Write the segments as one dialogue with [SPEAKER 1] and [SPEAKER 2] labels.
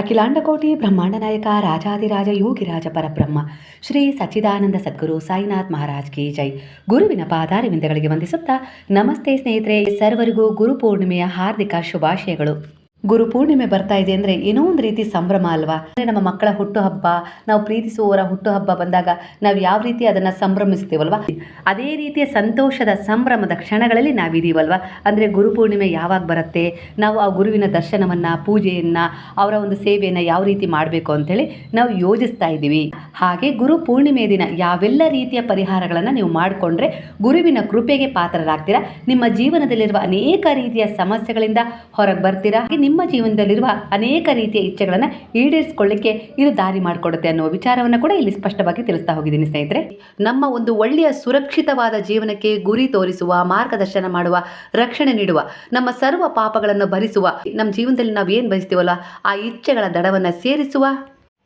[SPEAKER 1] ಅಖಿಲಾಂಡಕೋಟಿ ಬ್ರಹ್ಮಾಂಡ ನಾಯಕ ರಾಜಾದಿರಾಜ ಯೋಗಿರಾಜ ಪರಬ್ರಹ್ಮ, ಶ್ರೀ ಸಚ್ಚಿದಾನಂದ ಸದ್ಗುರು ಸಾಯಿನಾಥ್ ಮಹಾರಾಜ್ ಕಿ ಜೈ. ಗುರುವಿನ ಪಾದಾರವಿಂದಗಳಿಗೆ ವಂದಿಸುತ್ತಾ ನಮಸ್ತೆ ಸ್ನೇಹಿತರೆ, ಸರ್ವರಿಗೂ ಗುರು ಪೂರ್ಣಿಮೆಯ ಹಾರ್ದಿಕ ಶುಭಾಶಯಗಳು. ಗುರು ಪೂರ್ಣಿಮೆ ಬರ್ತಾ ಇದೆ ಅಂದರೆ ಏನೋ ಒಂದು ರೀತಿ ಸಂಭ್ರಮ ಅಲ್ವಾ? ಅಂದರೆ ನಮ್ಮ ಮಕ್ಕಳ ಹುಟ್ಟುಹಬ್ಬ, ನಾವು ಪ್ರೀತಿಸುವವರ ಹುಟ್ಟುಹಬ್ಬ ಬಂದಾಗ ನಾವು ಯಾವ ರೀತಿ ಅದನ್ನು ಸಂಭ್ರಮಿಸ್ತೀವಲ್ವಾ? ಅದೇ ರೀತಿಯ ಸಂತೋಷದ ಸಂಭ್ರಮದ ಕ್ಷಣಗಳಲ್ಲಿ ನಾವಿದೀವಲ್ವಾ ಅಂದರೆ ಗುರು ಪೂರ್ಣಿಮೆ ಯಾವಾಗ ಬರುತ್ತೆ? ನಾವು ಆ ಗುರುವಿನ ದರ್ಶನವನ್ನು, ಪೂಜೆಯನ್ನು, ಅವರ ಒಂದು ಸೇವೆಯನ್ನು ಯಾವ ರೀತಿ ಮಾಡಬೇಕು ಅಂತೇಳಿ ನಾವು ಯೋಜಿಸ್ತಾ ಇದ್ದೀವಿ. ಹಾಗೆ ಗುರು ಪೂರ್ಣಿಮೆ ದಿನ ಯಾವೆಲ್ಲ ರೀತಿಯ ಪರಿಹಾರಗಳನ್ನು ನೀವು ಮಾಡಿಕೊಂಡ್ರೆ ಗುರುವಿನ ಕೃಪೆಗೆ ಪಾತ್ರರಾಗ್ತೀರಾ? ನಿಮ್ಮ ಜೀವನದಲ್ಲಿರುವ ಅನೇಕ ರೀತಿಯ ಸಮಸ್ಯೆಗಳಿಂದ ಹೊರಗೆ ಬರ್ತೀರಾ? ನಿಮ್ಮ ಜೀವನದಲ್ಲಿರುವ ಅನೇಕ ರೀತಿಯ ಇಚ್ಛೆಗಳನ್ನು ಈಡೇರಿಸಿಕೊಳ್ಳಿಕ್ಕೆ ಇದು ದಾರಿ ಮಾಡಿಕೊಡುತ್ತೆ ಅನ್ನುವ ವಿಚಾರವನ್ನು ಕೂಡ ಇಲ್ಲಿ ಸ್ಪಷ್ಟವಾಗಿ ತಿಳಿಸ್ತಾ ಹೋಗಿದ್ದೀನಿ ಸ್ನೇಹಿತರೆ. ನಮ್ಮ ಒಂದು ಒಳ್ಳೆಯ ಸುರಕ್ಷಿತವಾದ ಜೀವನಕ್ಕೆ ಗುರಿ ತೋರಿಸುವ, ಮಾರ್ಗದರ್ಶನ ಮಾಡುವ, ರಕ್ಷಣೆ ನೀಡುವ, ನಮ್ಮ ಸರ್ವ ಪಾಪಗಳನ್ನು ಭರಿಸುವ, ನಮ್ಮ ಜೀವನದಲ್ಲಿ ನಾವು ಏನು ಬಯಸ್ತೀವಲ್ಲ, ಆ ಇಚ್ಛೆಗಳ ದಡವನ್ನು ಸೇರಿಸುವ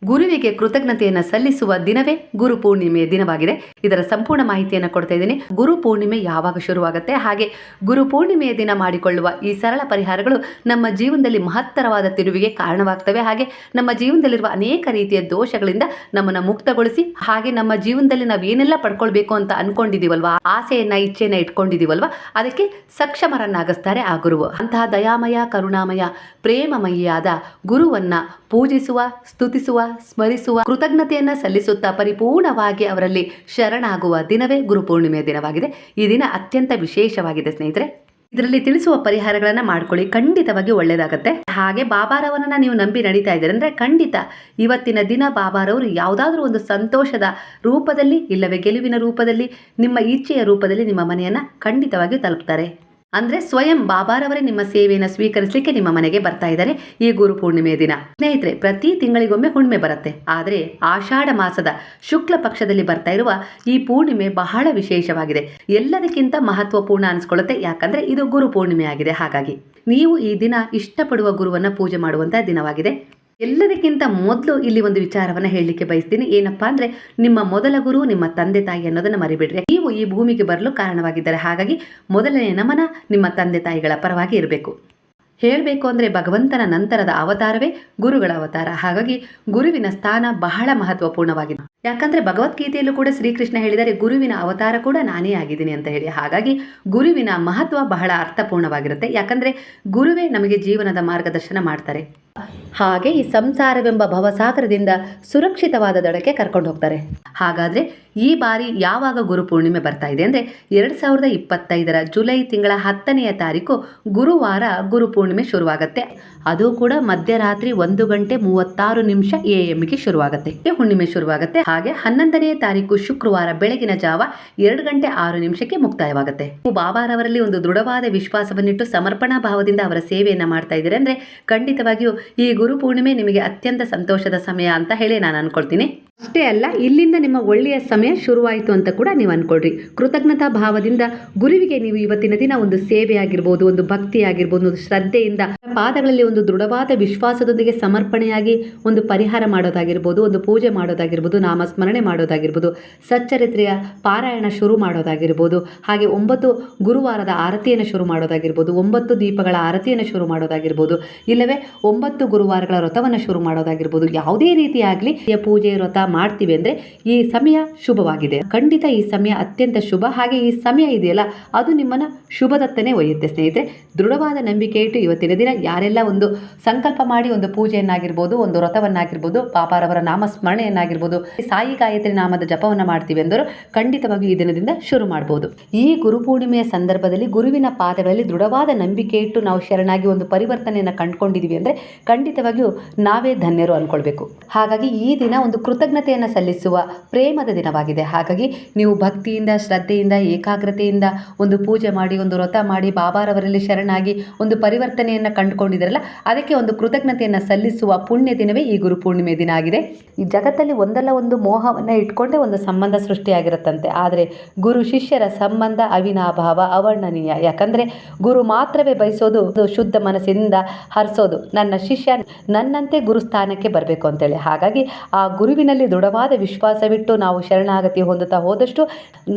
[SPEAKER 1] ಗುರುವಿಗೆ ಕೃತಜ್ಞತೆಯನ್ನು ಸಲ್ಲಿಸುವ ದಿನವೇ ಗುರು ಪೂರ್ಣಿಮೆಯ ದಿನವಾಗಿದೆ. ಇದರ ಸಂಪೂರ್ಣ ಮಾಹಿತಿಯನ್ನು ಕೊಡ್ತಾ ಇದ್ದೀನಿ. ಗುರು ಪೂರ್ಣಿಮೆ ಯಾವಾಗ ಶುರುವಾಗುತ್ತೆ? ಹಾಗೆ ಗುರು ಪೂರ್ಣಿಮೆಯ ದಿನ ಮಾಡಿಕೊಳ್ಳುವ ಈ ಸರಳ ಪರಿಹಾರಗಳು ನಮ್ಮ ಜೀವನದಲ್ಲಿ ಮಹತ್ತರವಾದ ತಿರುವಿಗೆ ಕಾರಣವಾಗ್ತವೆ. ಹಾಗೆ ನಮ್ಮ ಜೀವನದಲ್ಲಿರುವ ಅನೇಕ ರೀತಿಯ ದೋಷಗಳಿಂದ ನಮ್ಮನ್ನು ಮುಕ್ತಗೊಳಿಸಿ, ಹಾಗೆ ನಮ್ಮ ಜೀವನದಲ್ಲಿ ನಾವು ಏನೆಲ್ಲ ಪಡ್ಕೊಳ್ಬೇಕು ಅಂತ ಅನ್ಕೊಂಡಿದೀವಲ್ವಾ? ಆಸೆಯನ್ನ, ಇಚ್ಛೆಯನ್ನ ಇಟ್ಕೊಂಡಿದೀವಲ್ವಾ? ಅದಕ್ಕೆ ಸಕ್ಷಮರನ್ನಾಗಿಸ್ತಾರೆ ಆ ಗುರುವು. ಅಂತಹ ದಯಾಮಯ, ಕರುಣಾಮಯ, ಪ್ರೇಮಮಯಿಯಾದ ಗುರುವನ್ನ ಪೂಜಿಸುವ, ಸ್ತುತಿಸುವ ಸ್ಮರಿಸುವ ಕೃತಜ್ಞತೆಯನ್ನ ಸಲ್ಲಿಸುತ್ತಾ ಪರಿಪೂರ್ಣವಾಗಿ ಅವರಲ್ಲಿ ಶರಣಾಗುವ ದಿನವೇ ಗುರು ಪೂರ್ಣಿಮೆಯ ದಿನವಾಗಿದೆ. ಈ ದಿನ ಅತ್ಯಂತ ವಿಶೇಷವಾಗಿದೆ ಸ್ನೇಹಿತರೆ. ಇದರಲ್ಲಿ ತಿಳಿಸುವ ಪರಿಹಾರಗಳನ್ನು ಮಾಡ್ಕೊಳ್ಳಿ. ಖಂಡಿತವಾಗಿ ಒಳ್ಳೇದಾಗತ್ತೆ. ಹಾಗೆ ಬಾಬಾರವರನ್ನ ನೀವು ನಂಬಿ ನಡೀತಾ ಇದ್ದೀರ ಅಂದ್ರೆ ಖಂಡಿತ ಇವತ್ತಿನ ದಿನ ಬಾಬಾರವರು ಯಾವುದಾದ್ರೂ ಒಂದು ಸಂತೋಷದ ರೂಪದಲ್ಲಿ ಇಲ್ಲವೇ ಗೆಲುವಿನ ರೂಪದಲ್ಲಿ, ನಿಮ್ಮ ಇಚ್ಛೆಯ ರೂಪದಲ್ಲಿ ನಿಮ್ಮ ಮನೆಯನ್ನ ಖಂಡಿತವಾಗಿ ತಲುಪ್ತಾರೆ. ಅಂದ್ರೆ ಸ್ವಯಂ ಬಾಬಾರವರೇ ನಿಮ್ಮ ಸೇವೆಯನ್ನು ಸ್ವೀಕರಿಸಲಿಕ್ಕೆ ನಿಮ್ಮ ಮನೆಗೆ ಬರ್ತಾ ಇದ್ದಾರೆ ಈ ಗುರು ಪೂರ್ಣಿಮೆಯ ದಿನ. ಸ್ನೇಹಿತರೆ, ಪ್ರತಿ ತಿಂಗಳಿಗೊಮ್ಮೆ ಹುಣ್ಣಿಮೆ ಬರುತ್ತೆ. ಆದರೆ ಆಷಾಢ ಮಾಸದ ಶುಕ್ಲ ಪಕ್ಷದಲ್ಲಿ ಬರ್ತಾ ಇರುವ ಈ ಪೂರ್ಣಿಮೆ ಬಹಳ ವಿಶೇಷವಾಗಿದೆ. ಎಲ್ಲದಕ್ಕಿಂತ ಮಹತ್ವಪೂರ್ಣ ಅನಿಸ್ಕೊಳ್ಳುತ್ತೆ. ಯಾಕಂದ್ರೆ ಇದು ಗುರು ಪೂರ್ಣಿಮೆ ಆಗಿದೆ ಹಾಗಾಗಿ ನೀವು ಈ ದಿನ ಇಷ್ಟಪಡುವ ಗುರುವನ್ನ ಪೂಜೆ ಮಾಡುವಂತಹ ದಿನವಾಗಿದೆ. ಎಲ್ಲದಕ್ಕಿಂತ ಮೊದಲು ಇಲ್ಲಿ ಒಂದು ವಿಚಾರವನ್ನ ಹೇಳಲಿಕ್ಕೆ ಬಯಸ್ತೀನಿ. ಏನಪ್ಪಾ ಅಂದ್ರೆ ನಿಮ್ಮ ಮೊದಲ ಗುರು, ನಿಮ್ಮ ತಂದೆ ತಾಯಿ ಅನ್ನೋದನ್ನ ಮರಿಬಿಡ್ರಿ. ನೀವು ಈ ಭೂಮಿಗೆ ಬರಲು ಕಾರಣವಾಗಿದ್ದಾರೆ ಹಾಗಾಗಿ ಮೊದಲನೇ ನಮನ ನಿಮ್ಮ ತಂದೆ ತಾಯಿಗಳ ಪರವಾಗಿ ಇರಬೇಕು. ಹೇಳಬೇಕು ಅಂದರೆ ಭಗವಂತನ ನಂತರದ ಅವತಾರವೇ ಗುರುಗಳ ಅವತಾರ. ಹಾಗಾಗಿ ಗುರುವಿನ ಸ್ಥಾನ ಬಹಳ ಮಹತ್ವಪೂರ್ಣವಾಗಿದೆ. ಯಾಕಂದ್ರೆ ಭಗವದ್ಗೀತೆಯಲ್ಲೂ ಕೂಡ ಶ್ರೀಕೃಷ್ಣ ಹೇಳಿದರೆ ಗುರುವಿನ ಅವತಾರ ಕೂಡ ನಾನೇ ಆಗಿದ್ದೀನಿ ಅಂತ ಹೇಳಿ. ಹಾಗಾಗಿ ಗುರುವಿನ ಮಹತ್ವ ಬಹಳ ಅರ್ಥಪೂರ್ಣವಾಗಿರುತ್ತೆ. ಯಾಕಂದ್ರೆ ಗುರುವೇ ನಮಗೆ ಜೀವನದ ಮಾರ್ಗದರ್ಶನ ಮಾಡ್ತಾರೆ. ಹಾಗೆ ಈ ಸಂಸಾರವೆಂಬ ಭವಸಾಗರದಿಂದ ಸುರಕ್ಷಿತವಾದ ದಡಕ್ಕೆ ಕರ್ಕೊಂಡು ಹೋಗ್ತಾರೆ. ಹಾಗಾದ್ರೆ ಈ ಬಾರಿ ಯಾವಾಗ ಗುರು ಪೂರ್ಣಿಮೆ ಬರ್ತಾ ಇದೆ ಅಂದರೆ ಎರಡು ಸಾವಿರದ ಇಪ್ಪತ್ತೈದರ ಜುಲೈ ತಿಂಗಳ ಹತ್ತನೆಯ ತಾರೀಕು ಗುರುವಾರ ಗುರು ಪೂರ್ಣಿಮೆ ಶುರುವಾಗತ್ತೆ. ಅದು ಕೂಡ ಮಧ್ಯರಾತ್ರಿ ಒಂದು ಗಂಟೆ ಮೂವತ್ತಾರು ನಿಮಿಷ ಎ ಎಮ್ಗೆ ಶುರುವಾಗುತ್ತೆ. ಹುಣ್ಣಿಮೆ ಶುರುವಾಗುತ್ತೆ. ಹಾಗೆ ಹನ್ನೊಂದನೇ ತಾರೀಕು ಶುಕ್ರವಾರ ಬೆಳಗಿನ ಜಾವ ಎರಡು ಗಂಟೆ ಆರು ನಿಮಿಷಕ್ಕೆ ಮುಕ್ತಾಯವಾಗುತ್ತೆ. ನೀವು ಬಾಬಾರವರಲ್ಲಿ ಒಂದು ದೃಢವಾದ ವಿಶ್ವಾಸವನ್ನಿಟ್ಟು ಸಮರ್ಪಣಾ ಭಾವದಿಂದ ಅವರ ಸೇವೆಯನ್ನು ಮಾಡ್ತಾ ಇದ್ದಾರೆ ಅಂದ್ರೆ ಖಂಡಿತವಾಗಿಯೂ ಈ ಗುರು ಪೂರ್ಣಿಮೆ ನಿಮಗೆ ಅತ್ಯಂತ ಸಂತೋಷದ ಸಮಯ ಅಂತ ಹೇಳಿ ನಾನು ಅನ್ಕೊಳ್ತೀನಿ. ಅಷ್ಟೇ ಅಲ್ಲ, ಇಲ್ಲಿಂದ ನಿಮ್ಮ ಒಳ್ಳೆಯ ಸಮಯ ಶುರುವಾಯಿತು ಅಂತ ಕೂಡ ನೀವು ಅಂದ್ಕೊಳ್ರಿ ಕೃತಜ್ಞತಾ ಭಾವದಿಂದ ಗುರುವಿಗೆ ನೀವು ಇವತ್ತಿನ ದಿನ ಒಂದು ಸೇವೆ ಆಗಿರ್ಬೋದು ಒಂದು ಭಕ್ತಿ ಆಗಿರ್ಬೋದು ಒಂದು ಶ್ರದ್ಧೆಯಿಂದ ಪಾದಗಳಲ್ಲಿ ಒಂದು ದೃಢವಾದ ವಿಶ್ವಾಸದೊಂದಿಗೆ ಸಮರ್ಪಣೆಯಾಗಿ ಒಂದು ಪರಿಹಾರ ಮಾಡೋದಾಗಿರ್ಬೋದು, ಒಂದು ಪೂಜೆ ಮಾಡೋದಾಗಿರ್ಬೋದು, ನಾಮಸ್ಮರಣೆ ಮಾಡೋದಾಗಿರ್ಬೋದು, ಸಚ್ಚರಿತ್ರೆಯ ಪಾರಾಯಣ ಶುರು ಮಾಡೋದಾಗಿರ್ಬೋದು, ಹಾಗೆ ಒಂಬತ್ತು ಗುರುವಾರದ ಆರತಿಯನ್ನು ಶುರು ಮಾಡೋದಾಗಿರ್ಬೋದು, ಒಂಬತ್ತು ದೀಪಗಳ ಆರತಿಯನ್ನು ಶುರು ಮಾಡೋದಾಗಿರ್ಬೋದು, ಇಲ್ಲವೇ ಒಂಬತ್ತು ಗುರುವಾರಗಳ ವ್ರತವನ್ನು ಶುರು ಮಾಡೋದಾಗಿರ್ಬೋದು, ಯಾವುದೇ ರೀತಿಯಾಗಲಿ ಪೂಜೆ, ವ್ರತ ಮಾಡ್ತೀವಿ ಅಂದರೆ ಈ ಸಮಯ ಶುಭವಾಗಿದೆ. ಖಂಡಿತ ಈ ಸಮಯ ಅತ್ಯಂತ ಶುಭ. ಹಾಗೆ ಈ ಸಮಯ ಇದೆಯಲ್ಲ, ಅದು ನಿಮ್ಮನ್ನು ಶುಭದತ್ತನೇ ಒಯ್ಯುತ್ತೆ ಸ್ನೇಹಿತರೆ. ದೃಢವಾದ ನಂಬಿಕೆ ಇಟ್ಟು ಇವತ್ತಿನ ದಿನ ಯಾರೆಲ್ಲ ಒಂದು ಸಂಕಲ್ಪ ಮಾಡಿ ಒಂದು ಪೂಜೆಯನ್ನಾಗಿರ್ಬೋದು, ಒಂದು ವ್ರತವನ್ನಾಗಿರ್ಬೋದು, ಪಾಪಾರವರ ನಾಮ ಸ್ಮರಣೆಯನ್ನಾಗಿರ್ಬೋದು ಸಾಯಿ ಗಾಯತ್ರಿ ನಾಮದ ಜಪವನ್ನು ಮಾಡ್ತೀವಿ ಎಂದರು, ಖಂಡಿತವಾಗಿ ಈ ದಿನದಿಂದ ಶುರು ಮಾಡಬಹುದು ಈ ಗುರುಪೂರ್ಣಿಮೆಯ ಸಂದರ್ಭದಲ್ಲಿ ಗುರುವಿನ ಪಾದಗಳಲ್ಲಿ ದೃಢವಾದ ನಂಬಿಕೆ ಇಟ್ಟು ನಾವು ಶರಣಾಗಿ ಒಂದು ಪರಿವರ್ತನೆಯನ್ನು ಕಂಡುಕೊಂಡಿದ್ದೀವಿ ಅಂದರೆ ಖಂಡಿತವಾಗಿಯೂ ನಾವೇ ಧನ್ಯರು ಅಂದ್ಕೊಳ್ಬೇಕು ಹಾಗಾಗಿ ಈ ದಿನ ಒಂದು ಕೃತಜ್ಞತೆಯನ್ನು ಸಲ್ಲಿಸುವ ಪ್ರೇಮದ ದಿನವಾಗಿದೆ. ಹಾಗಾಗಿ ನೀವು ಭಕ್ತಿಯಿಂದ, ಶ್ರದ್ಧೆಯಿಂದ, ಏಕಾಗ್ರತೆಯಿಂದ ಒಂದು ಪೂಜೆ ಮಾಡಿ, ಒಂದು ವ್ರತ ಮಾಡಿ, ಬಾಬಾರವರಲ್ಲಿ ಶರಣಾಗಿ ಒಂದು ಪರಿವರ್ತನೆಯನ್ನು ಕಂಡುಕೊಂಡಿದ್ರಲ್ಲ ಅದಕ್ಕೆ ಒಂದು ಕೃತಜ್ಞತೆಯನ್ನು ಸಲ್ಲಿಸುವ ಪುಣ್ಯ ದಿನವೇ ಈ ಗುರು ಪೂರ್ಣಿಮೆ ದಿನ ಆಗಿದೆ. ಈ ಜಗತ್ತಲ್ಲಿ ಒಂದಲ್ಲ ಒಂದು ಮೋಹವನ್ನು ಇಟ್ಕೊಂಡೇ ಒಂದು ಸಂಬಂಧ ಸೃಷ್ಟಿಯಾಗಿರುತ್ತಂತೆ. ಆದರೆ ಗುರು ಶಿಷ್ಯರ ಸಂಬಂಧ ಅವಿನಾಭಾವ, ಅವರ್ಣನೀಯ. ಯಾಕಂದರೆ ಗುರು ಮಾತ್ರವೇ ಬಯಸೋದು ಶುದ್ಧ ಮನಸ್ಸಿನಿಂದ ಹರಿಸೋದು. ನನ್ನ ಶಿಷ್ಯ ನನ್ನಂತೆ ಗುರುಸ್ಥಾನಕ್ಕೆ ಬರಬೇಕು ಅಂತೇಳಿ. ಹಾಗಾಗಿ ಆ ಗುರುವಿನಲ್ಲಿ ಗುರುವಿನಲ್ಲಿ ದೃಢವಾದ ವಿಶ್ವಾಸವಿಟ್ಟು ನಾವು ಶರಣಾಗತಿ ಹೊಂದುತ್ತಾ ಹೋದಷ್ಟು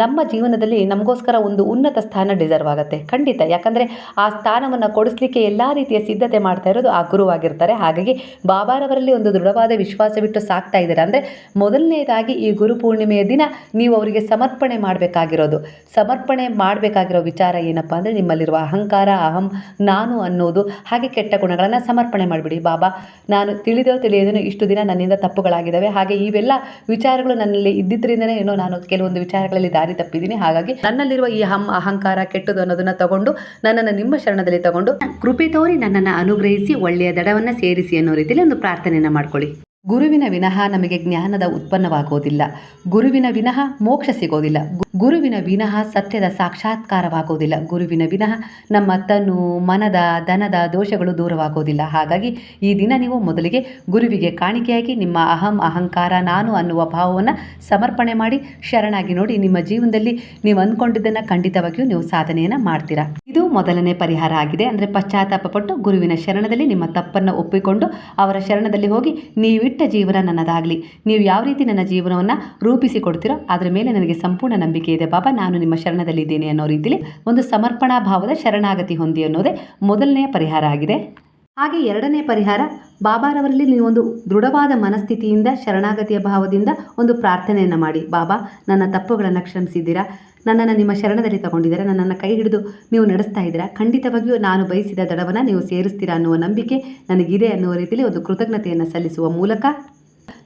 [SPEAKER 1] ನಮ್ಮ ಜೀವನದಲ್ಲಿ ನಮಗೋಸ್ಕರ ಒಂದು ಉನ್ನತ ಸ್ಥಾನ ಡಿಸರ್ವ್ ಆಗುತ್ತೆ. ಖಂಡಿತ. ಯಾಕಂದರೆ ಆ ಸ್ಥಾನವನ್ನು ಕೊಡಿಸ್ಲಿಕ್ಕೆ ಎಲ್ಲ ರೀತಿಯ ಸಿದ್ಧತೆ ಮಾಡ್ತಾ ಇರೋದು ಆ ಗುರುವಾಗಿರ್ತಾರೆ ಹಾಗಾಗಿ ಬಾಬಾರವರಲ್ಲಿ ಒಂದು ದೃಢವಾದ ವಿಶ್ವಾಸವಿಟ್ಟು ಸಾಕ್ತಾ ಇದ್ದಾರೆ ಅಂದರೆ ಮೊದಲನೇದಾಗಿ ಈ ಗುರು ಪೂರ್ಣಿಮೆಯ ದಿನ ನೀವು ಅವರಿಗೆ ಸಮರ್ಪಣೆ ಮಾಡಬೇಕಾಗಿರೋದು. ಸಮರ್ಪಣೆ ಮಾಡಬೇಕಾಗಿರೋ ವಿಚಾರ ಏನಪ್ಪ ಅಂದರೆ ನಿಮ್ಮಲ್ಲಿರುವ ಅಹಂಕಾರ, ಅಹಂ, ನಾನು ಅನ್ನೋದು ಹಾಗೆ ಕೆಟ್ಟ ಗುಣಗಳನ್ನು ಸಮರ್ಪಣೆ ಮಾಡಿಬಿಡಿ. ಬಾಬಾ, ನಾನು ತಿಳಿದೋ ತಿಳಿಯೋದೇನೋ ಇಷ್ಟು ದಿನ ನನ್ನಿಂದ ತಪ್ಪುಗಳಾಗಿದ್ದಾವೆ. ಹಾಗೆ ಇವೆಲ್ಲ ವಿಚಾರಗಳು ನನ್ನಲ್ಲಿ ಇದ್ದಿದ್ದರಿಂದನೇ ಏನೋ ನಾನು ಕೆಲವೊಂದು ವಿಚಾರಗಳಲ್ಲಿ ದಾರಿ ತಪ್ಪಿದ್ದೀನಿ. ಹಾಗಾಗಿ ನನ್ನಲ್ಲಿರುವ ಈ ಹಮ್ ಅಹಂಕಾರ ಕೆಟ್ಟದು ಅನ್ನೋದನ್ನ ತಗೊಂಡು ನನ್ನನ್ನು ನಿಮ್ಮ ಶರಣದಲ್ಲಿ ತಗೊಂಡು ಕೃಪೆ ತೋರಿ ನನ್ನನ್ನು ಅನುಗ್ರಹಿಸಿ ಒಳ್ಳೆಯ ದಡವನ್ನು ಸೇರಿಸಿ ಅನ್ನೋ ರೀತಿಯಲ್ಲಿ ಒಂದು ಪ್ರಾರ್ಥನೆಯನ್ನು ಮಾಡ್ಕೊಳ್ಳಿ. ಗುರುವಿನ ವಿನಃ ನಮಗೆ ಜ್ಞಾನದ ಉತ್ಪನ್ನವಾಗೋದಿಲ್ಲ. ಗುರುವಿನ ವಿನಃ ಮೋಕ್ಷ ಸಿಗೋದಿಲ್ಲ. ಗುರುವಿನ ವಿನಃ ಸತ್ಯದ ಸಾಕ್ಷಾತ್ಕಾರವಾಗೋದಿಲ್ಲ. ಗುರುವಿನ ವಿನಃ ನಮ್ಮ ತನು, ಮನದ ದನದ ದೋಷಗಳು ದೂರವಾಗೋದಿಲ್ಲ. ಹಾಗಾಗಿ ಈ ದಿನ ನೀವು ಮೊದಲಿಗೆ ಗುರುವಿಗೆ ಕಾಣಿಕೆಯಾಗಿ ನಿಮ್ಮ ಅಹಂ, ಅಹಂಕಾರ, ನಾನು ಅನ್ನುವ ಭಾವವನ್ನು ಸಮರ್ಪಣೆ ಮಾಡಿ, ಶರಣಾಗಿ ನೋಡಿ ನಿಮ್ಮ ಜೀವನದಲ್ಲಿ ನೀವು ಅಂದ್ಕೊಂಡಿದ್ದನ್ನು ಖಂಡಿತವಾಗಿಯೂ ನೀವು ಸಾಧನೆಯನ್ನು ಮಾಡ್ತೀರಾ. ಇದು ಮೊದಲನೇ ಪರಿಹಾರ ಆಗಿದೆ. ಅಂದರೆ ಪಶ್ಚಾತ್ತಾಪ ಪಟ್ಟು ಗುರುವಿನ ಶರಣದಲ್ಲಿ ನಿಮ್ಮ ತಪ್ಪನ್ನು ಒಪ್ಪಿಕೊಂಡು ಅವರ ಶರಣದಲ್ಲಿ ಹೋಗಿ ನೀವಿಟ್ಟ ಜೀವನ ನನ್ನದಾಗಲಿ. ನೀವು ಯಾವ ರೀತಿ ನನ್ನ ಜೀವನವನ್ನು ರೂಪಿಸಿಕೊಡ್ತೀರೋ ಅದರ ಮೇಲೆ ನನಗೆ ಸಂಪೂರ್ಣ ನಂಬಿಕೆ ಇದೆ. ಬಾಬಾ, ನಾನು ನಿಮ್ಮ ಶರಣದಲ್ಲಿದ್ದೇನೆ ಅನ್ನೋ ರೀತಿಯಲ್ಲಿ ಒಂದು ಸಮರ್ಪಣಾ ಭಾವದ ಶರಣಾಗತಿ ಹೊಂದಿ ಅನ್ನೋದೇ ಮೊದಲನೆಯ ಪರಿಹಾರ ಆಗಿದೆ. ಹಾಗೆ ಎರಡನೇ ಪರಿಹಾರ, ಬಾಬಾರವರಲ್ಲಿ ನೀವೊಂದು ದೃಢವಾದ ಮನಸ್ಥಿತಿಯಿಂದ, ಶರಣಾಗತಿಯ ಭಾವದಿಂದ ಒಂದು ಪ್ರಾರ್ಥನೆಯನ್ನು ಮಾಡಿ. ಬಾಬಾ, ನನ್ನ ತಪ್ಪುಗಳನ್ನು ಕ್ಷಮಿಸಿದ್ದೀರಾ? ನನ್ನನ್ನು ನಿಮ್ಮ ಶರಣದಲ್ಲಿ ತಗೊಂಡಿದ್ದೀರಾ. ನನ್ನನ್ನು ಕೈ ಹಿಡಿದು ನೀವು ನಡೆಸ್ತಾ ಇದ್ದೀರಾ? ಖಂಡಿತವಾಗಿಯೂ ನಾನು ಬಯಸಿದ ದಡವನ್ನು ನೀವು ಸೇರಿಸ್ತೀರಾ ಅನ್ನುವ ನಂಬಿಕೆ ನನಗಿದೆ ಅನ್ನುವ ರೀತಿಯಲ್ಲಿ ಒಂದು ಕೃತಜ್ಞತೆಯನ್ನು ಸಲ್ಲಿಸುವ ಮೂಲಕ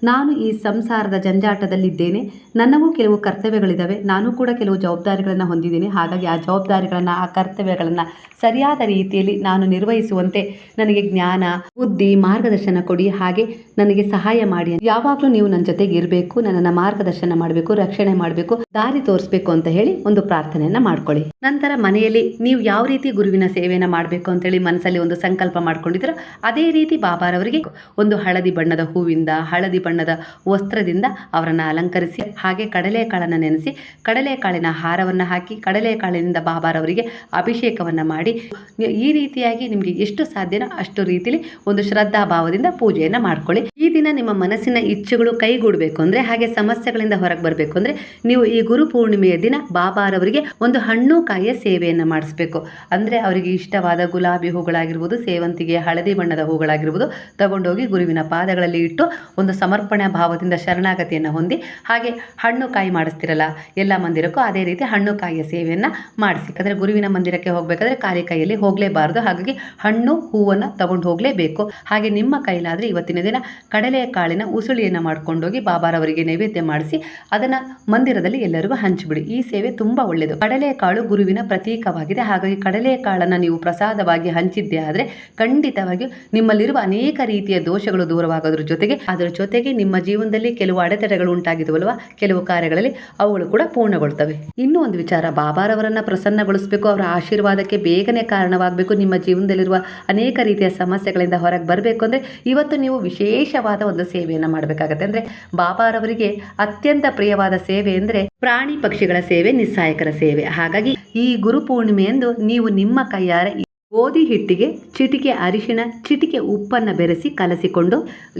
[SPEAKER 1] ನಾನು ಈ ಸಂಸಾರದ ಜಂಜಾಟದಲ್ಲಿದ್ದೇನೆ. ನನ್ನವೂ ಕೆಲವು ಕರ್ತವ್ಯಗಳಿದ್ದಾವೆ ನಾನು ಕೂಡ ಕೆಲವು ಜವಾಬ್ದಾರಿಗಳನ್ನು ಹೊಂದಿದ್ದೀನಿ. ಹಾಗಾಗಿ ಆ ಜವಾಬ್ದಾರಿಗಳನ್ನು, ಆ ಕರ್ತವ್ಯಗಳನ್ನು ಸರಿಯಾದ ರೀತಿಯಲ್ಲಿ ನಾನು ನಿರ್ವಹಿಸುವಂತೆ ನನಗೆ ಜ್ಞಾನ, ಬುದ್ಧಿ, ಮಾರ್ಗದರ್ಶನ ಕೊಡಿ. ಹಾಗೆ ನನಗೆ ಸಹಾಯ ಮಾಡಿ. ಯಾವಾಗಲೂ ನೀವು ನನ್ನ ಜೊತೆಗೆ ಇರಬೇಕು. ನನ್ನನ್ನು ಮಾರ್ಗದರ್ಶನ ಮಾಡಬೇಕು, ರಕ್ಷಣೆ ಮಾಡಬೇಕು, ದಾರಿ ತೋರಿಸ್ಬೇಕು ಅಂತ ಹೇಳಿ ಒಂದು ಪ್ರಾರ್ಥನೆಯನ್ನು ಮಾಡ್ಕೊಳ್ಳಿ. ನಂತರ ಮನೆಯಲ್ಲಿ ನೀವು ಯಾವ ರೀತಿ ಗುರುವಿನ ಸೇವೆಯನ್ನು ಮಾಡಬೇಕು ಅಂತೇಳಿ ಮನಸ್ಸಲ್ಲಿ ಒಂದು ಸಂಕಲ್ಪ ಮಾಡ್ಕೊಂಡಿದ್ದೀರೋ, ಅದೇ ರೀತಿ ಬಾಬಾರವರಿಗೆ ಒಂದು ಹಳದಿ ಬಣ್ಣದ ಹೂವಿಂದ, ಹಳದಿ ಬಣ್ಣದ ವಸ್ತ್ರದಿಂದ ಅವರನ್ನು ಅಲಂಕರಿಸಿ, ಹಾಗೆ ಕಡಲೆಕಾಳನ್ನು ನೆನೆಸಿ, ಕಡಲೆಕಾಳಿನ ಹಾರವನ್ನು ಹಾಕಿ, ಕಡಲೆಕಾಳಿನಿಂದ ಬಾಬಾರವರಿಗೆ ಅಭಿಷೇಕವನ್ನು ಮಾಡಿ, ಈ ರೀತಿಯಾಗಿ ನಿಮಗೆ ಎಷ್ಟು ಸಾಧ್ಯನೋ ಅಷ್ಟು ರೀತಿಯಲ್ಲಿ ಒಂದು ಶ್ರದ್ಧಾ ಭಾವದಿಂದ ಪೂಜೆಯನ್ನು ಮಾಡ್ಕೊಳ್ಳಿ. ಈ ದಿನ ನಿಮ್ಮ ಮನಸ್ಸಿನ ಇಚ್ಛೆಗಳು ಕೈಗೂಡಬೇಕು ಅಂದರೆ, ಹಾಗೆ ಸಮಸ್ಯೆಗಳಿಂದ ಹೊರಗೆ ಬರಬೇಕು ಅಂದರೆ, ನೀವು ಈ ಗುರು ಪೂರ್ಣಿಮೆಯ ದಿನ ಬಾಬಾರವರಿಗೆ ಒಂದು ಹಣ್ಣು ಕಾಯಿಯ ಸೇವೆಯನ್ನು ಮಾಡಿಸ್ಬೇಕು. ಅಂದರೆ ಅವರಿಗೆ ಇಷ್ಟವಾದ ಗುಲಾಬಿ ಹೂಗಳಾಗಿರ್ಬೋದು ಸೇವಂತಿಗೆ ಹಳದಿ ಬಣ್ಣದ ಹೂಗಳಾಗಿರ್ಬೋದು, ತಗೊಂಡೋಗಿ ಗುರುವಿನ ಪಾದಗಳಲ್ಲಿ ಇಟ್ಟು ಒಂದು ಸಮರ್ಪಣಾ ಭಾವದಿಂದ ಶರಣಾಗತಿಯನ್ನು ಹೊಂದಿ ಹಾಗೆ ಹಣ್ಣು ಕಾಯಿ ಮಾಡಿಸ್ತಿರಲ್ಲ ಎಲ್ಲ ಮಂದಿರಕ್ಕೂ ಅದೇ ರೀತಿ ಹಣ್ಣು ಕಾಯಿಯ ಸೇವೆಯನ್ನು ಮಾಡಿಸಿ. ಯಾಕಂದರೆ ಗುರುವಿನ ಮಂದಿರಕ್ಕೆ ಹೋಗಬೇಕಾದ್ರೆ ಖಾಲಿ ಕೈಯಲ್ಲಿ ಹೋಗಲೇಬಾರ್ದು. ಹಾಗಾಗಿ ಹಣ್ಣು, ಹೂವನ್ನು ತಗೊಂಡು ಹೋಗಲೇಬೇಕು. ಹಾಗೆ ನಿಮ್ಮ ಕೈಲಾದರೆ ಇವತ್ತಿನ ದಿನ ಕಡಲೆಯ ಕಾಳಿನ ಉಸುಳಿಯನ್ನು ಮಾಡ್ಕೊಂಡೋಗಿ ಬಾಬಾರವರಿಗೆ ನೈವೇದ್ಯ ಮಾಡಿಸಿ ಅದನ್ನು ಮಂದಿರದಲ್ಲಿ ಎಲ್ಲರಿಗೂ ಹಂಚಿಬಿಡಿ. ಈ ಸೇವೆ ತುಂಬ ಒಳ್ಳೆಯದು ಕಡಲೆಯ ಕಾಳು ಗುರುವಿನ ಪ್ರತೀಕವಾಗಿದೆ. ಹಾಗಾಗಿ ಕಡಲೆಯ ಕಾಳನ್ನು ನೀವು ಪ್ರಸಾದವಾಗಿ ಹಂಚಿದ್ದೇ ಆದರೆ ಖಂಡಿತವಾಗಿಯೂ ನಿಮ್ಮಲ್ಲಿರುವ ಅನೇಕ ರೀತಿಯ ದೋಷಗಳು ದೂರವಾಗೋದ್ರ ಜೊತೆಗೆ ಅದರ ಜೊತೆಗೆ ನಿಮ್ಮ ಜೀವನದಲ್ಲಿ ಕೆಲವು ಅಡೆತಡೆಗಳು ಉಂಟಾಗಿದ್ವಲ್ವ? ಕೆಲವು ಕಾರ್ಯಗಳಲ್ಲಿ ಅವುಗಳು ಕೂಡ ಪೂರ್ಣಗೊಳ್ತವೆ. ಇನ್ನೂ ಒಂದು ವಿಚಾರ, ಬಾಬಾರವರನ್ನು ಪ್ರಸನ್ನಗೊಳಿಸಬೇಕು, ಅವರ ಆಶೀರ್ವಾದಕ್ಕೆ ಬೇಗನೆ ಕಾರಣವಾಗಬೇಕು. ನಿಮ್ಮ ಜೀವನದಲ್ಲಿರುವ ಅನೇಕ ರೀತಿಯ ಸಮಸ್ಯೆಗಳಿಂದ ಹೊರಗೆ ಬರಬೇಕು ಅಂದರೆ ಇವತ್ತು ನೀವು ವಿಶೇಷವಾದ ಒಂದು ಸೇವೆಯನ್ನು ಮಾಡಬೇಕಾಗತ್ತೆ. ಅಂದರೆ ಬಾಬಾರವರಿಗೆ ಅತ್ಯಂತ ಪ್ರಿಯವಾದ ಸೇವೆ ಅಂದರೆ ಪ್ರಾಣಿ ಪಕ್ಷಿಗಳ ಸೇವೆ, ನಿಸ್ಸಾಯಕರ ಸೇವೆ. ಹಾಗಾಗಿ ಈ ಗುರು ಪೂರ್ಣಿಮೆಯಂದು ನೀವು ನಿಮ್ಮ ಕೈಯಾರೆ ಗೋಧಿ ಹಿಟ್ಟಿಗೆ ಚಿಟಿಕೆ ಅರಿಶಿಣ, ಚಿಟಿಕೆ ಉಪ್ಪನ್ನು ಬೆರೆಸಿ ಕಲಸಿಕೊಂಡು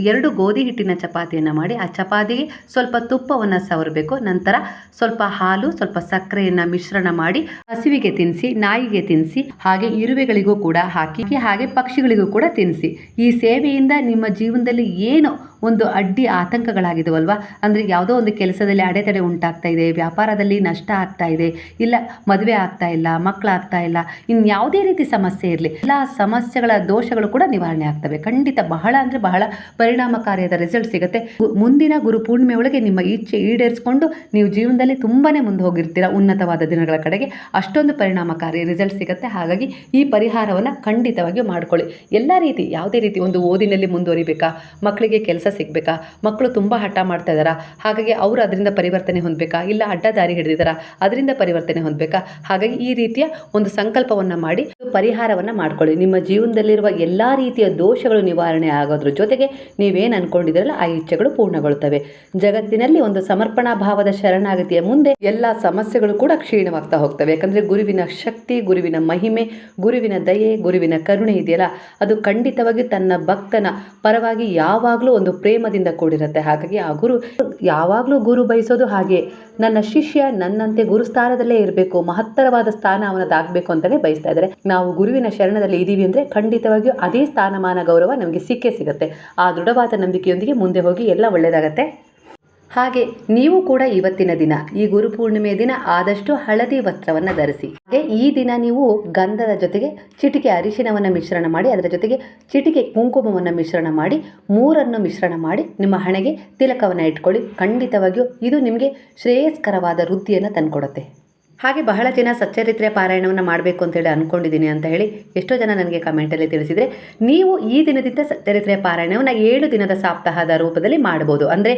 [SPEAKER 1] ಎರಡು ಗೋಧಿ ಹಿಟ್ಟಿನ ಚಪಾತಿಯನ್ನು ಮಾಡಿ, ಆ ಚಪಾತಿಗೆ ಸ್ವಲ್ಪ ತುಪ್ಪವನ್ನು ಸವರಬೇಕು. ನಂತರ ಸ್ವಲ್ಪ ಹಾಲು, ಸ್ವಲ್ಪ ಸಕ್ಕರೆಯನ್ನು ಮಿಶ್ರಣ ಮಾಡಿ ಹಸಿವಿಗೆ ತಿನ್ನಿಸಿ ನಾಯಿಗೆ ತಿನ್ನಿಸಿ ಹಾಗೆ ಇರುವೆಗಳಿಗೂ ಕೂಡ ಹಾಕಿ, ಹಾಗೆ ಪಕ್ಷಿಗಳಿಗೂ ಕೂಡ ತಿನ್ನಿಸಿ ಈ ಸೇವೆಯಿಂದ ನಿಮ್ಮ ಜೀವನದಲ್ಲಿ ಏನು ಒಂದು ಅಡ್ಡಿ ಆತಂಕಗಳಾಗಿದವಲ್ವಾ? ಅಂದರೆ ಯಾವುದೋ ಒಂದು ಕೆಲಸದಲ್ಲಿ ಅಡೆತಡೆ ಉಂಟಾಗ್ತಾ ಇದೆ, ವ್ಯಾಪಾರದಲ್ಲಿ ನಷ್ಟ ಆಗ್ತಾ ಇದೆ, ಇಲ್ಲ ಮದುವೆ ಆಗ್ತಾ ಇಲ್ಲ, ಮಕ್ಕಳಾಗ್ತಾ ಇಲ್ಲ ಇನ್ನು ಯಾವುದೇ ರೀತಿ ಸಮಸ್ಯೆ ಇರಲಿ, ಎಲ್ಲ ಸಮಸ್ಯೆಗಳ ದೋಷಗಳು ಕೂಡ ನಿವಾರಣೆ ಆಗ್ತವೆ. ಖಂಡಿತ ಬಹಳ ಅಂದರೆ ಬಹಳ ಪರಿಣಾಮಕಾರಿಯಾದ ರಿಸಲ್ಟ್ ಸಿಗುತ್ತೆ. ಮುಂದಿನ ಗುರು ಪೂರ್ಣಿಮೆ ಒಳಗೆ ನಿಮ್ಮ ಇಚ್ಛೆ ಈಡೇರಿಸಿಕೊಂಡು ನೀವು ಜೀವನದಲ್ಲಿ ತುಂಬಾ ಮುಂದೆ ಹೋಗಿರ್ತೀರ ಉನ್ನತವಾದ ದಿನಗಳ ಕಡೆಗೆ, ಅಷ್ಟೊಂದು ಪರಿಣಾಮಕಾರಿ ರಿಸಲ್ಟ್ ಸಿಗುತ್ತೆ. ಹಾಗಾಗಿ ಈ ಪರಿಹಾರವನ್ನು ಖಂಡಿತವಾಗಿಯೂ ಮಾಡ್ಕೊಳ್ಳಿ. ಎಲ್ಲ ರೀತಿ, ಯಾವುದೇ ರೀತಿ ಒಂದು ಓದಿನಲ್ಲಿ ಮುಂದುವರಿಬೇಕಾ? ಮಕ್ಕಳಿಗೆ ಕೆಲಸ ಸಿಗಬೇಕಾ? ಮಕ್ಕಳು ತುಂಬ ಹಠ ಮಾಡ್ತಾ ಇದ್ದಾರಾ? ಹಾಗಾಗಿ ಅವರು ಅದರಿಂದ ಪರಿವರ್ತನೆ ಹೊಂದಬೇಕಾ? ಇಲ್ಲ ಅಡ್ಡ ದಾರಿ ಹಿಡಿದಿದ್ದಾರಾ? ಅದರಿಂದ ಪರಿವರ್ತನೆ ಹೊಂದಬೇಕಾ? ಹಾಗಾಗಿ ಈ ರೀತಿಯ ಒಂದು ಸಂಕಲ್ಪವನ್ನು ಮಾಡಿ ಪರಿಹಾರವನ್ನು ಮಾಡ್ಕೊಳ್ಳಿ. ನಿಮ್ಮ ಜೀವನದಲ್ಲಿರುವ ಎಲ್ಲ ರೀತಿಯ ದೋಷಗಳು ನಿವಾರಣೆ ಆಗೋದ್ರ ಜೊತೆಗೆ ನೀವೇನು ಅನ್ಕೊಂಡಿದ್ದೀರಲ್ಲ, ಆ ಇಚ್ಛೆಗಳು ಪೂರ್ಣಗೊಳ್ತವೆ. ಜಗತ್ತಿನಲ್ಲಿ ಒಂದು ಸಮರ್ಪಣಾ ಭಾವದ ಶರಣಾಗತಿಯ ಮುಂದೆ ಎಲ್ಲ ಸಮಸ್ಯೆಗಳು ಕೂಡ ಕ್ಷೀಣವಾಗ್ತಾ ಹೋಗ್ತವೆ. ಯಾಕಂದರೆ ಗುರುವಿನ ಶಕ್ತಿ, ಗುರುವಿನ ಮಹಿಮೆ, ಗುರುವಿನ ದಯೆ, ಗುರುವಿನ ಕರುಣೆ ಇದೆಯಲ್ಲ? ಅದು ಖಂಡಿತವಾಗಿ ತನ್ನ ಭಕ್ತನ ಪರವಾಗಿ ಯಾವಾಗಲೂ ಒಂದು ಪ್ರೇಮದಿಂದ ಕೂಡಿರುತ್ತೆ. ಹಾಗಾಗಿ ಆ ಗುರು ಯಾವಾಗಲೂ ಗುರು ಬಯಸೋದು ಹಾಗೆ. ನನ್ನ ಶಿಷ್ಯ ನನ್ನಂತೆ ಗುರುಸ್ಥಾನದಲ್ಲೇ ಇರಬೇಕು, ಮಹತ್ತರವಾದ ಸ್ಥಾನ ಅವನದಾಗಬೇಕು ಅಂತಲೇ ಬಯಸ್ತಾ ಇದ್ದಾರೆ. ನಾವು ಗುರುವಿನ ಶರಣದಲ್ಲಿ ಇದ್ದೀವಿ ಅಂದರೆ ಖಂಡಿತವಾಗಿಯೂ ಅದೇ ಸ್ಥಾನಮಾನ ಗೌರವ ನಮಗೆ ಸಿಕ್ಕೇ ಸಿಗುತ್ತೆ. ಆ ದೃಢವಾದ ನಂಬಿಕೆಯೊಂದಿಗೆ ಮುಂದೆ ಹೋಗಿ ಎಲ್ಲ ಒಳ್ಳೆಯದಾಗತ್ತೆ ಹಾಗೆ ನೀವು ಕೂಡ ಇವತ್ತಿನ ದಿನ, ಈ ಗುರು ಪೂರ್ಣಿಮೆಯ ದಿನ ಆದಷ್ಟು ಹಳದಿ ವಸ್ತ್ರವನ್ನು ಧರಿಸಿ. ಹಾಗೆ ಈ ದಿನ ನೀವು ಗಂಧದ ಜೊತೆಗೆ ಚಿಟಿಕೆ ಅರಿಶಿನವನ್ನು ಮಿಶ್ರಣ ಮಾಡಿ, ಅದರ ಜೊತೆಗೆ ಚಿಟಿಕೆ ಕುಂಕುಮವನ್ನು ಮಿಶ್ರಣ ಮಾಡಿ, ಮೂರನ್ನು ಮಿಶ್ರಣ ಮಾಡಿ, ನಿಮ್ಮ ಹಣೆಗೆ ತಿಲಕವನ್ನು ಇಟ್ಕೊಳ್ಳಿ. ಖಂಡಿತವಾಗಿಯೂ ಇದು ನಿಮಗೆ ಶ್ರೇಯಸ್ಕರವಾದ ವೃದ್ಧಿಯನ್ನು ತಂದುಕೊಡುತ್ತೆ. ಹಾಗೆ ಬಹಳ ಜನ ಸಚ್ಚರಿತ್ರೆ ಪಾರಾಯಣವನ್ನು ಮಾಡಬೇಕು ಅಂತೇಳಿ ಅಂದ್ಕೊಂಡಿದ್ದೀನಿ ಅಂತ ಹೇಳಿ ಎಷ್ಟೋ ಜನ ನನಗೆ ಕಮೆಂಟಲ್ಲಿ ತಿಳಿಸಿದರೆ, ನೀವು ಈ ದಿನದಿಂದ ಸಚ್ಚರಿತ್ರೆ ಪಾರಾಯಣವನ್ನು ಏಳು ದಿನದ ಸಪ್ತಾಹದ ರೂಪದಲ್ಲಿ ಮಾಡ್ಬೋದು. ಅಂದರೆ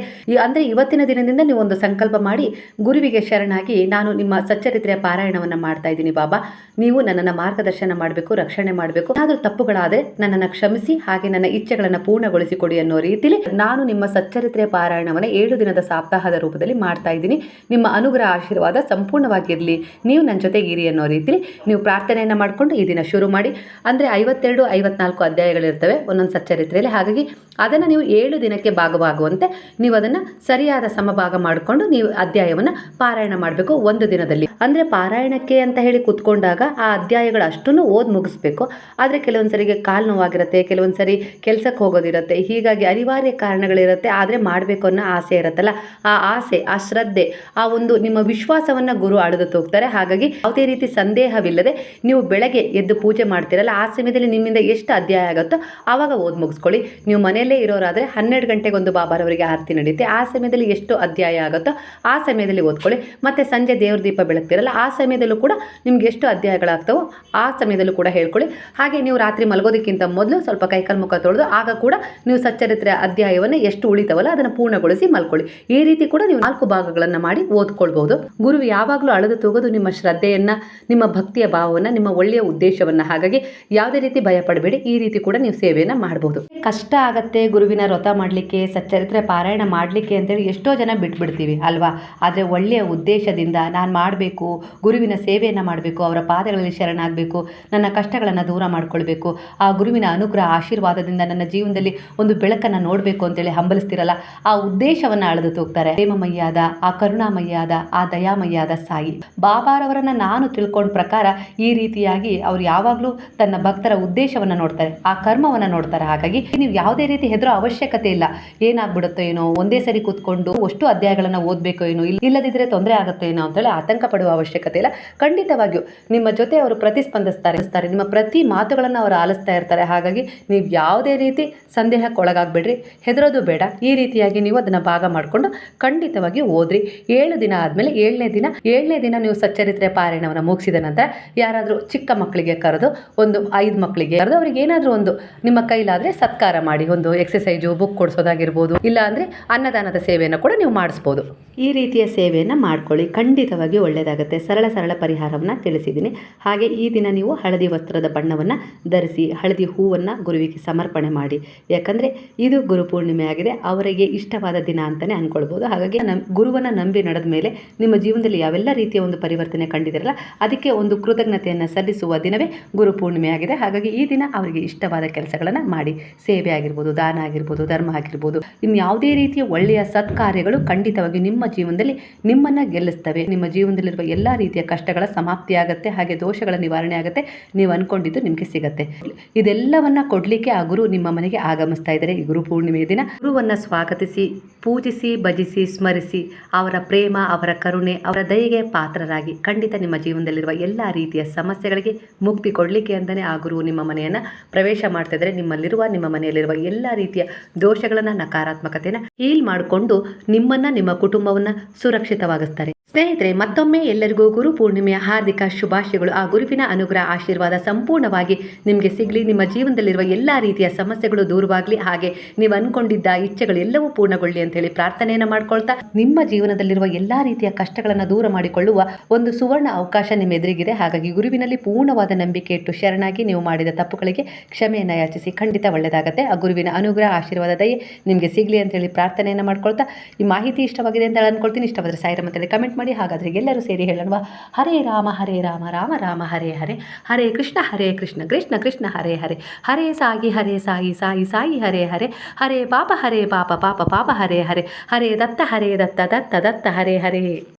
[SPEAKER 1] ಅಂದರೆ ಇವತ್ತಿನ ದಿನದಿಂದ ನೀವು ಒಂದು ಸಂಕಲ್ಪ ಮಾಡಿ ಗುರುವಿಗೆ ಶರಣಾಗಿ ನಾನು ನಿಮ್ಮ ಸಚ್ಚರಿತ್ರೆಯ ಪಾರಾಯಣವನ್ನು ಮಾಡ್ತಾ ಇದ್ದೀನಿ ಬಾಬಾ. ನೀವು ನನ್ನನ್ನು ಮಾರ್ಗದರ್ಶನ ಮಾಡಬೇಕು, ರಕ್ಷಣೆ ಮಾಡಬೇಕು. ಆದರೂ ತಪ್ಪುಗಳಾದರೆ ನನ್ನನ್ನು ಕ್ಷಮಿಸಿ, ಹಾಗೆ ನನ್ನ ಇಚ್ಛೆಗಳನ್ನು ಪೂರ್ಣಗೊಳಿಸಿಕೊಡಿ ಅನ್ನೋ ರೀತಿಯಲ್ಲಿ ನಾನು ನಿಮ್ಮ ಸಚ್ಚರಿತ್ರೆಯ ಪಾರಾಯಣವನ್ನು ಏಳು ದಿನದ ಸಪ್ತಾಹದ ರೂಪದಲ್ಲಿ ಮಾಡ್ತಾ ಇದ್ದೀನಿ. ನಿಮ್ಮ ಅನುಗ್ರಹ, ಆಶೀರ್ವಾದ ಸಂಪೂರ್ಣವಾಗಿರಲಿ ನೀವು ನನ್ನ ಜೊತೆಗಿರಿ ಅನ್ನೋ ರೀತಿಲಿ ನೀವು ಪ್ರಾರ್ಥನೆಯನ್ನು ಮಾಡಿಕೊಂಡು ಈ ದಿನ ಶುರು ಮಾಡಿ. ಅಂದರೆ ಐವತ್ತೆರಡು, ಐವತ್ನಾಲ್ಕು ಅಧ್ಯಾಯಗಳಿರ್ತವೆ ಒಂದೊಂದು ಸಚ್ಚರಿತ್ರೆಯಲ್ಲಿ. ಹಾಗಾಗಿ ಅದನ್ನು ನೀವು ಏಳು ದಿನಕ್ಕೆ ಭಾಗವಾಗುವಂತೆ ನೀವು ಅದನ್ನು ಸರಿಯಾದ ಸಮಭಾಗ ಮಾಡಿಕೊಂಡು ನೀವು ಅಧ್ಯಾಯವನ್ನು ಪಾರಾಯಣ ಮಾಡಬೇಕು ಒಂದು ದಿನದಲ್ಲಿ. ಅಂದರೆ ಪಾರಾಯಣಕ್ಕೆ ಅಂತ ಹೇಳಿ ಕೂತ್ಕೊಂಡಾಗ ಆ ಅಧ್ಯಾಯಗಳು ಅಷ್ಟನ್ನು ಓದಿ ಮುಗಿಸ್ಬೇಕು. ಆದರೆ ಕೆಲವೊಂದು ಸರಿಗೆ ಕಾಲು ನೋವಾಗಿರುತ್ತೆ ಕೆಲವೊಂದು ಸರಿ ಕೆಲಸಕ್ಕೆ ಹೋಗೋದಿರುತ್ತೆ, ಹೀಗಾಗಿ ಅನಿವಾರ್ಯ ಕಾರಣಗಳಿರುತ್ತೆ, ಆದರೆ ಮಾಡಬೇಕು ಅನ್ನೋ ಆಸೆ ಇರುತ್ತಲ್ಲ. ಆ ಆಸೆ, ಆ ಶ್ರದ್ಧೆ, ಆ ಒಂದು ನಿಮ್ಮ ವಿಶ್ವಾಸವನ್ನು ಗುರು ಅಳೆದು ಹೋಗ್ತಾರೆ. ಹಾಗಾಗಿ ಯಾವುದೇ ರೀತಿ ಸಂದೇಹವಿಲ್ಲದೆ ನೀವು ಬೆಳಗ್ಗೆ ಎದ್ದು ಪೂಜೆ ಮಾಡ್ತೀರಲ್ಲ, ಆ ಸಮಯದಲ್ಲಿ ನಿಮ್ಮಿಂದ ಎಷ್ಟು ಅಧ್ಯಾಯ ಆಗುತ್ತೋ ಆವಾಗ ಓದ್ ಮುಗಿಸ್ಕೊಳ್ಳಿ. ನೀವು ಮನೆಯಲ್ಲೇ ಇರೋರಾದರೆ ಹನ್ನೆರಡು ಗಂಟೆಗೆ ಒಂದು ಬಾಬಾರವರಿಗೆ ಆರತಿ ನಡೆಯುತ್ತೆ. ಆ ಸಮಯದಲ್ಲಿ ಎಷ್ಟು ಅಧ್ಯಾಯ ಆಗುತ್ತೋ ಆ ಸಮಯದಲ್ಲಿ ಓದ್ಕೊಳ್ಳಿ. ಮತ್ತು ಸಂಜೆ ದೇವ್ರ ದೀಪ ಬೆಳಗ್ತಿರಲ್ಲ, ಆ ಸಮಯದಲ್ಲೂ ಕೂಡ ನಿಮ್ಗೆ ಎಷ್ಟು ಅಧ್ಯಾಯಗಳಾಗ್ತವೋ ಆ ಸಮಯದಲ್ಲೂ ಕೂಡ ಹೇಳ್ಕೊಳ್ಳಿ. ಹಾಗೆ ನೀವು ರಾತ್ರಿ ಮಲಗೋದಕ್ಕಿಂತ ಮೊದಲು ಸ್ವಲ್ಪ ಕೈಕಾಲು ಮುಖ ತೊಳೆದು ಆಗ ಕೂಡ ನೀವು ಸಚ್ಚರಿತ್ರೆ ಅಧ್ಯಾಯವನ್ನು ಎಷ್ಟು ಉಳಿತವಲ್ಲ ಅದನ್ನು ಪೂರ್ಣಗೊಳಿಸಿ ಮಲ್ಕೊಳ್ಳಿ. ಈ ರೀತಿ ಕೂಡ ನೀವು ನಾಲ್ಕು ಭಾಗಗಳನ್ನು ಮಾಡಿ ಓದ್ಕೊಳ್ಬಹುದು. ಗುರು ಯಾವಾಗಲೂ ಅಳೆದು ತೂಗೋದು ನಿಮ್ಮ ಶ್ರದ್ಧೆಯನ್ನು, ನಿಮ್ಮ ಭಕ್ತಿಯ ಭಾವವನ್ನು, ನಿಮ್ಮ ಒಳ್ಳೆಯ ಉದ್ದೇಶವನ್ನು. ಹಾಗಾಗಿ ಯಾವುದೇ ರೀತಿ ಭಯ ಪಡಬೇಡಿ ಈ ರೀತಿ ಕೂಡ ನೀವು ಸೇವೆಯನ್ನು ಮಾಡಬಹುದು ಕಷ್ಟ ಆಗತ್ತೆ ಗುರುವಿನ ವ್ರತ ಮಾಡಲಿಕ್ಕೆ, ಸಚ್ಚರಿತ್ರೆ ಪಾರಾಯಣ ಮಾಡಲಿಕ್ಕೆ ಅಂತೇಳಿ ಎಷ್ಟೋ ಜನ ಬಿಟ್ಬಿಡ್ತೀವಿ ಅಲ್ವಾ? ಆದರೆ ಒಳ್ಳೆಯ ಉದ್ದೇಶದಿಂದ ನಾನು ಮಾಡಬೇಕು, ಗುರುವಿನ ಸೇವೆಯನ್ನು ಮಾಡಬೇಕು, ಅವರ ಪಾದಗಳಲ್ಲಿ ಶರಣಾಗಬೇಕು, ನನ್ನ ಕಷ್ಟಗಳನ್ನು ದೂರ ಮಾಡಿಕೊಳ್ಬೇಕು, ಆ ಗುರುವಿನ ಅನುಗ್ರಹ, ಆಶೀರ್ವಾದದಿಂದ ನನ್ನ ಜೀವನದಲ್ಲಿ ಒಂದು ಬೆಳಕನ್ನು ನೋಡಬೇಕು ಅಂತೇಳಿ ಹಂಬಲಿಸ್ತಿರಲ್ಲ, ಆ ಉದ್ದೇಶವನ್ನು ಅಳೆದು ತೂಗ್ತಾರೆ. ಪ್ರೇಮಮಯ್ಯಾದ, ಆ ಕರುಣಾಮಯ್ಯಾದ, ಆ ದಯಾಮಯ್ಯಾದ ಸಾಯಿ. ಬಾಬಾರವರನ್ನು ನಾನು ತಿಳ್ಕೊಂಡ ಪ್ರಕಾರ ಈ ರೀತಿಯಾಗಿ ಅವ್ರು ಯಾವಾಗಲೂ ತನ್ನ ಭಕ್ತರ ಉದ್ದೇಶವನ್ನು ನೋಡ್ತಾರೆ, ಆ ಕರ್ಮವನ್ನು ನೋಡ್ತಾರೆ. ಹಾಗಾಗಿ ನೀವು ಯಾವುದೇ ರೀತಿ ಹೆದರೋ ಅವಶ್ಯಕತೆ ಇಲ್ಲ. ಏನಾಗ್ಬಿಡುತ್ತೋ ಏನೋ, ಒಂದೇ ಸರಿ ಕೂತ್ಕೊಂಡು ಅಷ್ಟು ಅಧ್ಯಾಯಗಳನ್ನು ಓದಬೇಕೋ ಏನೋ ಇಲ್ಲ ಇಲ್ಲದಿದ್ದರೆ ತೊಂದರೆ ಆಗುತ್ತೆ ಏನೋ ಅಂತೇಳಿ ಆತಂಕ ಪಡುವ ಅವಶ್ಯಕತೆ ಇಲ್ಲ. ಖಂಡಿತವಾಗಿಯೂ ನಿಮ್ಮ ಜೊತೆ ಅವರು ಪ್ರತಿಸ್ಪಂದಿಸ್ತಾರೆ. ನಿಮ್ಮ ಪ್ರತಿ ಮಾತುಗಳನ್ನು ಅವರು ಆಲಿಸ್ತಾ ಇರ್ತಾರೆ. ಹಾಗಾಗಿ ನೀವು ಯಾವುದೇ ರೀತಿ ಸಂದೇಹಕ್ಕೆ ಒಳಗಾಗಬೇಡ್ರಿ ಹೆದರೋದು ಬೇಡ. ಈ ರೀತಿಯಾಗಿ ನೀವು ಅದನ್ನು ಭಾಗ ಮಾಡಿಕೊಂಡು ಖಂಡಿತವಾಗಿ ಓದ್ರಿ. ಏಳು ದಿನ ಆದಮೇಲೆ ಏಳನೇ ದಿನ ಏಳನೇ ದಿನ ನೀವು ಸಚ್ಚರಿತ್ರೆ ಪಾರಾಯಣವನ್ನು ಮುಗಿಸಿದ ನಂತರ ಯಾರಾದರೂ ಚಿಕ್ಕ ಮಕ್ಕಳಿಗೆ ಕರೆದು ಒಂದು ಐದು ಮಕ್ಕಳಿಗೆ ಕರೆದು ಅವ್ರಿಗೆ ಏನಾದರೂ ಒಂದು ನಿಮ್ಮ ಕೈಲಾದರೆ ಸತ್ಕಾರ ಮಾಡಿ, ಒಂದು ಎಕ್ಸಸೈಜು ಬುಕ್ ಕೊಡಿಸೋದಾಗಿರ್ಬೋದು, ಇಲ್ಲ ಅಂದರೆ ಅನ್ನದಾನದ ಸೇವೆಯನ್ನು ಕೂಡ ನೀವು ಮಾಡಿಸ್ಬೋದು. ಈ ರೀತಿಯ ಸೇವೆಯನ್ನು ಮಾಡ್ಕೊಳ್ಳಿ. ಖಂಡಿತವಾಗಿ ಒಳ್ಳೆಯದಾಗುತ್ತೆ ಸರಳ ಸರಳ ಪರಿಹಾರವನ್ನು ತಿಳಿಸಿದ್ದೀನಿ. ಹಾಗೆ ಈ ದಿನ ನೀವು ಹಳದಿ ವಸ್ತ್ರದ ಬಣ್ಣವನ್ನು ಧರಿಸಿ, ಹಳದಿ ಹೂವನ್ನು ಗುರುವಿಗೆ ಸಮರ್ಪಣೆ ಮಾಡಿ. ಯಾಕಂದರೆ ಇದು ಗುರು ಪೂರ್ಣಿಮೆ ಆಗಿದೆ. ಅವರಿಗೆ ಇಷ್ಟವಾದ ದಿನ ಅಂತಲೇ ಅಂದ್ಕೊಳ್ಬೋದು ಹಾಗಾಗಿ ನಮ್ಮ ಗುರುವನ್ನು ನಂಬಿ ನಡೆದ ಮೇಲೆ ನಿಮ್ಮ ಜೀವನದಲ್ಲಿ ಯಾವೆಲ್ಲ ರೀತಿಯ ಒಂದು ಪರಿವರ್ತನೆ ಕಂಡಿದ್ದೀರಲ್ಲ, ಅದಕ್ಕೆ ಒಂದು ಕೃತಜ್ಞತೆಯನ್ನು ಸಲ್ಲಿಸುವ ದಿನವೇ ಗುರು ಪೂರ್ಣಿಮೆ ಆಗಿದೆ. ಹಾಗಾಗಿ ಈ ದಿನ ಅವರಿಗೆ ಇಷ್ಟವಾದ ಕೆಲಸಗಳನ್ನು ಮಾಡಿ. ಸೇವೆ ಆಗಿರ್ಬೋದು, ದಾನ ಆಗಿರ್ಬೋದು, ಧರ್ಮ ಆಗಿರ್ಬೋದು ಇನ್ನು ಯಾವುದೇ ರೀತಿಯ ಒಳ್ಳೆಯ ಸತ್ಕಾರ್ಯಗಳು ಖಂಡಿತವಾಗಿ ನಿಮ್ಮ ಜೀವನದಲ್ಲಿ ನಿಮ್ಮನ್ನು ಗೆಲ್ಲಿಸ್ತವೆ. ನಿಮ್ಮ ಜೀವನದಲ್ಲಿರುವ ಎಲ್ಲ ರೀತಿಯ ಕಷ್ಟಗಳ ಸಮಾಪ್ತಿ ಹಾಗೆ ದೋಷಗಳ ನಿವಾರಣೆ ಆಗುತ್ತೆ. ನೀವು ಅನ್ಕೊಂಡಿದ್ದು ನಿಮಗೆ ಸಿಗುತ್ತೆ. ಇದೆಲ್ಲವನ್ನ ಕೊಡಲಿಕ್ಕೆ ಆ ಗುರು ನಿಮ್ಮ ಮನೆಗೆ ಆಗಮಿಸ್ತಾ ಇದ್ದಾರೆ. ಈ ಗುರು ಪೂರ್ಣಿಮೆಯ ದಿನ ಗುರುವನ್ನು ಸ್ವಾಗತಿಸಿ, ಪೂಜಿಸಿ, ಭಜಿಸಿ, ಸ್ಮರಿಸಿ, ಅವರ ಪ್ರೇಮ, ಅವರ ಕರುಣೆ, ಅವರ ದಯೆಗೆ ಪಾತ್ರರಾಗಿ ಖಂಡಿತ ನಿಮ್ಮ ಜೀವನದಲ್ಲಿರುವ ಎಲ್ಲ ರೀತಿಯ ಸಮಸ್ಯೆಗಳಿಗೆ ಮುಕ್ತಿ ಕೊಡಲಿಕ್ಕೆ ಅಂತಲೇ ಆ ಗುರು ನಿಮ್ಮ ಮನೆಯನ್ನು ಪ್ರವೇಶ ಮಾಡ್ತಾ ನಿಮ್ಮಲ್ಲಿರುವ, ನಿಮ್ಮ ಮನೆಯಲ್ಲಿರುವ ಎಲ್ಲ ರೀತಿಯ ದೋಷಗಳನ್ನು, ನಕಾರಾತ್ಮಕತೆಯನ್ನು ಹೀಲ್ ಮಾಡಿಕೊಂಡು ನಿಮ್ಮನ್ನು, ನಿಮ್ಮ ಕುಟುಂಬವನ್ನು ಸುರಕ್ಷಿತವಾಗಿಸ್ತಾರೆ. ಸ್ನೇಹಿತರೆ, ಮತ್ತೊಮ್ಮೆ ಎಲ್ಲರಿಗೂ ಗುರು ಪೂರ್ಣಿಮೆಯ ಹಾರ್ದಿಕ ಶುಭಾಶಯಗಳು. ಆ ಗುರುವಿನ ಅನುಗ್ರಹ, ಆಶೀರ್ವಾದ ಸಂಪೂರ್ಣವಾಗಿ ನಿಮಗೆ ಸಿಗಲಿ. ನಿಮ್ಮ ಜೀವನದಲ್ಲಿರುವ ಎಲ್ಲ ರೀತಿಯ ಸಮಸ್ಯೆಗಳು ದೂರವಾಗಲಿ. ಹಾಗೆ ನೀವು ಅನ್ಕೊಂಡಿದ್ದ ಇಚ್ಛೆಗಳು ಎಲ್ಲವೂ ಪೂರ್ಣಗೊಳ್ಳಿ ಅಂತ ಹೇಳಿ ಪ್ರಾರ್ಥನೆಯನ್ನು ಮಾಡ್ಕೊಳ್ತಾ ನಿಮ್ಮ ಜೀವನದಲ್ಲಿರುವ ಎಲ್ಲ ರೀತಿಯ ಕಷ್ಟಗಳನ್ನು ದೂರ ಮಾಡಿಕೊಳ್ಳುವ ಒಂದು ಸುವರ್ಣ ಅವಕಾಶ ನಿಮ್ಮ ಎದುರಿಗಿದೆ ಹಾಗಾಗಿ ಗುರುವಿನಲ್ಲಿ ಪೂರ್ಣವಾದ ನಂಬಿಕೆ ಇಟ್ಟು ಶರಣಾಗಿ ನೀವು ಮಾಡಿದ ತಪ್ಪುಗಳಿಗೆ ಕ್ಷಮೆಯನ್ನು ಯಾಚಿಸಿ ಖಂಡಿತ ಒಳ್ಳೆಯದಾಗುತ್ತೆ. ಆ ಗುರುವಿನ ಅನುಗ್ರಹ, ಆಶೀರ್ವಾದ, ದಯೆ ನಿಮಗೆ ಸಿಗಲಿ ಅಂತೇಳಿ ಪ್ರಾರ್ಥನೆಯನ್ನು ಮಾಡ್ಕೊಳ್ತಾ ಈ ಮಾಹಿತಿ ಇಷ್ಟವಾಗಿದೆ ಅಂತ ಅಂದ್ಕೊಳ್ತೀನಿ ಇಷ್ಟವಾದರೆ ಸಾಯಿರ ಅಂತೇಳಿ ಕಮೆಂಟ್ ಮಾಡಿ. ಹಾಗಾದರೆ ಎಲ್ಲರೂ ಸೇರಿ ಹೇಳೋಣ ಹರೇ ರಾಮ ಹರೇ ರಾಮ ರಾಮ ರಾಮ, ಹರೇ ಹರೇ. ಹರೇ ಕೃಷ್ಣ ಹರೇ ಕೃಷ್ಣ ಕೃಷ್ಣ ಕೃಷ್ಣ, ಹರೇ ಹರೇ. ಹರೇ ಸಾಯಿ ಹರೇ ಸಾಯಿ ಸಾಯಿ ಸಾಯಿ, ಹರೇ ಹರೇ. ಹರೇ ಪಾಪ ಹರೇ ಪಾಪ ಪಾಪ ಪಾಪ, ಹರೇ ಹರೇ. ಹರೇ ದತ್ತ ಹರೇ ದತ್ತ ದತ್ತ ದತ್ತ, ಹರೇ ಹರೇ.